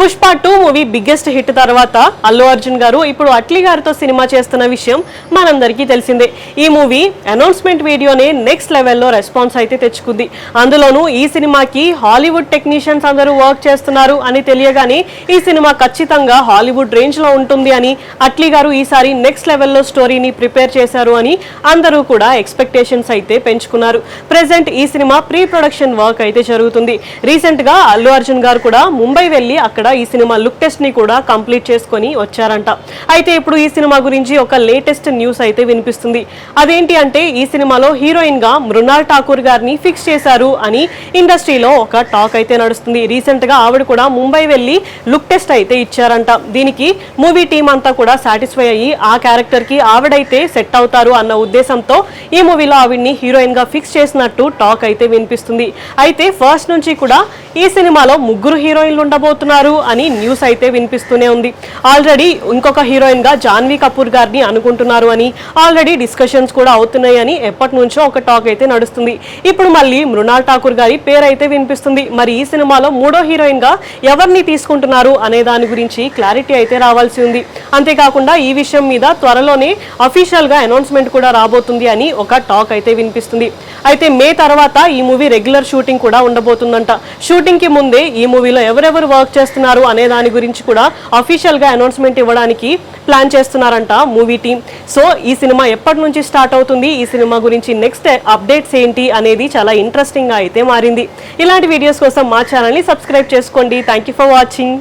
Pushpa two movie biggest hit తర్వాత అల్లు అర్జున్ గారు ఇప్పుడు అట్లీ గారితో సినిమా చేస్తున్న విషయం మనందరికీ తెలిసిందే. ఈ మూవీ అనౌన్స్మెంట్ వీడియోనే నెక్స్ట్ లెవెల్లో రెస్పాన్స్ అయితే తెచ్చుకుంది. అందులోనూ ఈ సినిమాకి హాలీవుడ్ టెక్నీషియన్స్ అందరూ వర్క్ చేస్తున్నారు అని తెలియగానే ఈ సినిమా ఖచ్చితంగా హాలీవుడ్ రేంజ్లో ఉంటుంది అని అట్లీ గారు ఈసారి నెక్స్ట్ లెవెల్లో స్టోరీని ప్రిపేర్ చేశారు అని అందరూ కూడా ఎక్స్పెక్టేషన్స్ అయితే పెంచుకున్నారు. ప్రెసెంట్ ఈ సినిమా ప్రీ ప్రొడక్షన్ వర్క్ అయితే జరుగుతుంది. రీసెంట్గా అల్లు అర్జున్ గారు కూడా ముంబై వెళ్ళి అక్కడ ఈ సినిమా లుక్ టెస్ట్ని కూడా కంప్లీట్ చేసుకొని వచ్చారంట. అయితే ఇప్పుడు ఈ సినిమా గురించి ఒక లేటెస్ట్ న్యూస్ అయితే వినిపిస్తుంది. అదేంటి అంటే ఈ సినిమాలో హీరోయిన్గా మృణాల్ ఠాకూర్ గారిని ఫిక్స్ చేశారు అని ఇండస్ట్రీలో ఒక టాక్ అయితే నడుస్తుంది. రీసెంట్గా ఆవిడ కూడా ముంబై వెళ్ళి లుక్ టెస్ట్ అయితే ఇచ్చారంట. దీనికి మూవీ టీం అంతా కూడా సాటిస్ఫై అయ్యి ఆ క్యారెక్టర్కి ఆవిడైతే సెట్ అవుతారు అన్న ఉద్దేశంతో ఈ మూవీలో ఆవిడ్ని హీరోయిన్గా ఫిక్స్ చేసినట్టు టాక్ అయితే వినిపిస్తుంది. అయితే ఫస్ట్ నుంచి కూడా ఈ సినిమాలో ముగ్గురు హీరోయిన్లు ఉండబోతున్నారు. అని న్యూస్ అయితే వినిపిస్తూనే ఉంది. ఆల్రెడీ ఇంకొక హీరోయిన్గా జాన్వీ కపూర్ గారిని అనుకుంటున్నారు అని ఆల్రెడీ డిస్కషన్స్ కూడా అవుతున్నాయి అని ఎప్పటి నుంచో ఒక టాక్ అయితే నడుస్తుంది. ఇప్పుడు మళ్ళీ మృణాల్ ఠాకూర్ గారి పేరు అయితే వినిపిస్తుంది. మరి ఈ సినిమాలో మూడో హీరోయిన్గా ఎవరిని తీసుకుంటున్నారు అనే దాని గురించి క్లారిటీ అయితే రావాల్సి ఉంది. అంతేకాకుండా ఈ విషయం మీద త్వరలోనే అఫీషియల్గా అనౌన్స్మెంట్ కూడా రాబోతుంది అని ఒక టాక్ అయితే వినిపిస్తుంది. అయితే మే తర్వాత ఈ మూవీ రెగ్యులర్ షూటింగ్ కూడా ఉండబోతుందంట. షూటింగ్కి ముందే ఈ మూవీలో ఎవరెవరు వర్క్ చేస్తున్నారు అనే దాని గురించి కూడా అఫీషియల్గా అనౌన్స్మెంట్ ఇవ్వడానికి ప్లాన్ చేస్తున్నారంట మూవీ టీం సో ఈ సినిమా ఎప్పటి నుంచి స్టార్ట్ అవుతుంది? ఈ సినిమా గురించి నెక్స్ట్ అప్డేట్స్ ఏంటి అనేది చాలా ఇంట్రెస్టింగ్గా అయితే మారింది. ఇలాంటి వీడియోస్ కోసం మా ఛానల్ని సబ్స్క్రైబ్ చేసుకోండి. Thank you for watching